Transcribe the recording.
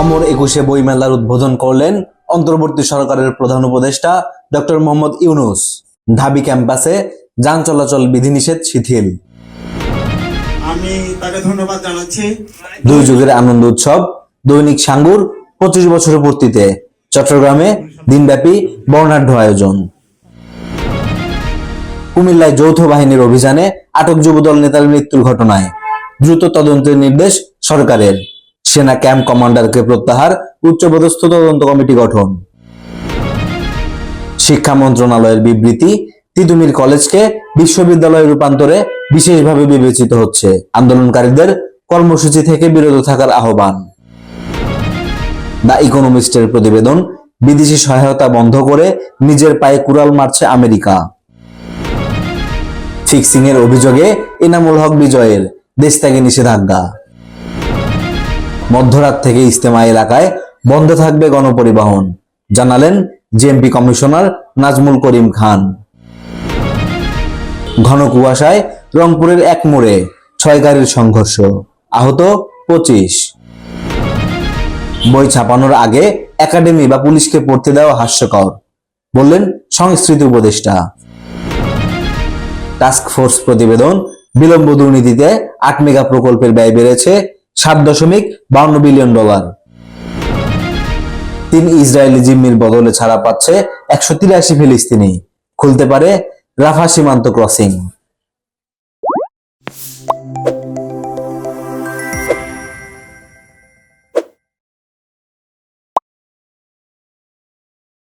অমর একুশে বইমেলার উদ্বোধন করলেন অন্তর্বর্তী সরকারের প্রধান উপদেষ্টা ডক্টর মোহাম্মদ ইউনুস। ঢাবি ক্যাম্পাসে যান চলাচল বিধিনিষেধ শিথিল। আমি তাকে ধন্যবাদ জানাচ্ছি। দুই যুগের আনন্দ উৎসব দৈনিক সাঙ্গুর পঁচিশ বছরের পূর্তিতে চট্টগ্রামে দিনব্যাপী বর্ণাঢ্য আয়োজন। কুমিল্লায় যৌথ বাহিনীর অভিযানে আটক যুবদল নেতার মৃত্যুর ঘটনায় দ্রুত তদন্তের নির্দেশ সরকারের। সেনা ক্যাম্প কমান্ডারকে প্রত্যাহার, উচ্চপদস্থ তদন্ত কমিটি গঠন। শিক্ষা মন্ত্রণালয়ের বিবৃতি, তিতুমির কলেজকে বিশ্ববিদ্যালয়ে রূপান্তরে বিশেষভাবে বিবেচিত হচ্ছে। আন্দোলনকারীদের কর্মসূচি থেকে বিরত থাকার আহ্বান। দ্য ইকোনমিস্টের প্রতিবেদন, বিদেশি সহায়তা বন্ধ করে নিজের পায়ে কুড়াল মারছে আমেরিকা। ফিক্সিং এর অভিযোগে এনামুল হক বিজয়ের দেশ থেকে নিষেধাজ্ঞা। মধ্যরাত থেকে ইস্তেমা এলাকায় বন্ধ থাকবে গণপরিবহন। জানালেন জেএমপি কমিশনার নাজমুল করিম খান। ঘন কুয়াশায় রংপুরের এক মোড়ে ছয় গাড়ির সংঘর্ষ, আহত পঁচিশ। বই ছাপানোর আগে একাডেমি বা পুলিশকে পড়তে দেওয়া হাস্যকর, বললেন সংস্কৃতি উপদেষ্টা। টাস্ক ফোর্স প্রতিবেদন বিলম্ব দুর্নীতিতে আট মেগা প্রকল্পের ব্যয় বেড়েছে সাত দশমিক বাউন্ন বিলিয়ন ডলার। তিন ইসরায়েলি জিম্মির বদলে ছাড়া পাচ্ছে একশো তিরাশি ফিলিস্তিনি। খুলতে পারে রাফা সীমান্ত ক্রসিং।